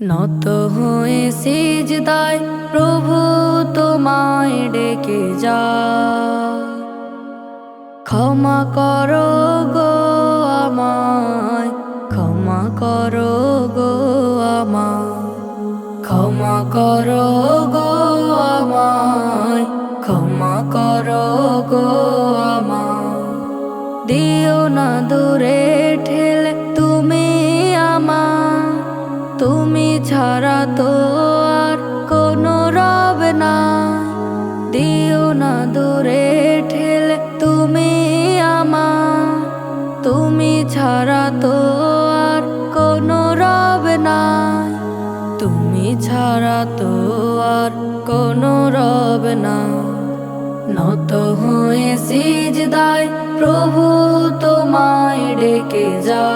নত হয়ে সিজদায় প্রভু তোমায় ডেকে যা। ক্ষমা করো গো আমায়, ক্ষমা করো গো আমায়, ক্ষমা করো গো আমায়, ক্ষমা করো গো আমায়। দিও না দূরে ঠেলে ছাড়া তো আর কোনো রব না। দিও না দূরে ঠেলে তুমি আমার। তুমি ছাড়া তো আর কোনো রব না। তুমি ছাড়া তো আর কোনো রব না। নত হয়ে সিজদায় প্রভু তোমায় ডেকে যা।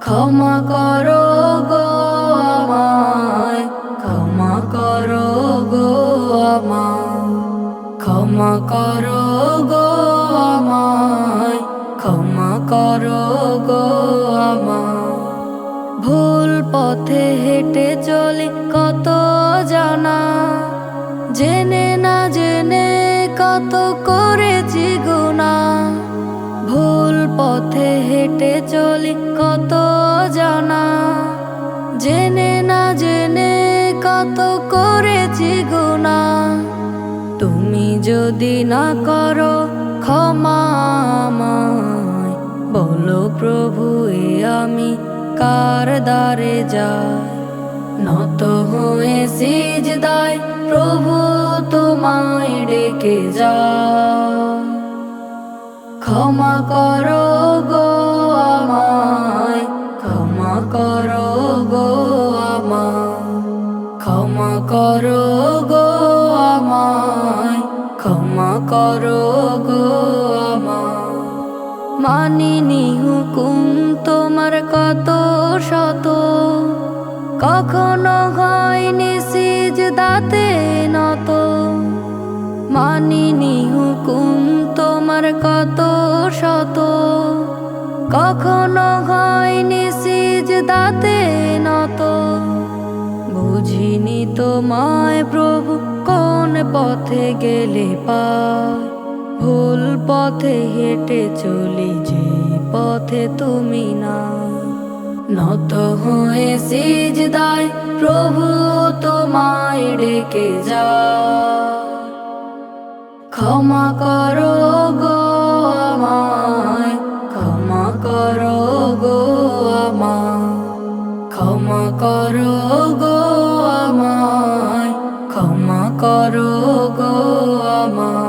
ক্ষমা করো করো গো আমায়, ক্ষমা করো গো আমায়। ভুল পথে হেঁটে চলি কত জানা, জেনে না জেনে কত করেছি গুণা। ভুল পথে হেঁটে চলি কত জানা, জেনে না জেনে কত করেছি যদি না করো ক্ষমা বলো প্রভু, এ আমি কার দ্বারে যাই? নত হয়ে সিজদায় প্রভু তোমায় ডেকে যা ক্ষমা করো গো আমায়, ক্ষমা করো গো আমায়, ক্ষমা করো গো আমায় ক্ষমা করো গো আমায় মানিনি হুকুম তোমার কত শত। কখনো হয়নি সিজ দাতে নত মানিনি হুকুম তোমার কত শত। কখনো হয়নি সিজ দাতে নত। বুঝিনি তোমায় প্রভু কোন পথে গেলে পায় ভুল পথে হেঁটে চলি যে পথে তুমি না। নত হয়ে সিজদায় প্রভু তোমায় ডেকে যা। ক্ষমা করো গো আমায়, ক্ষমা করো গো আমায়। ক্ষমা করো করো গো আমায়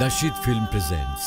Nashid Film presents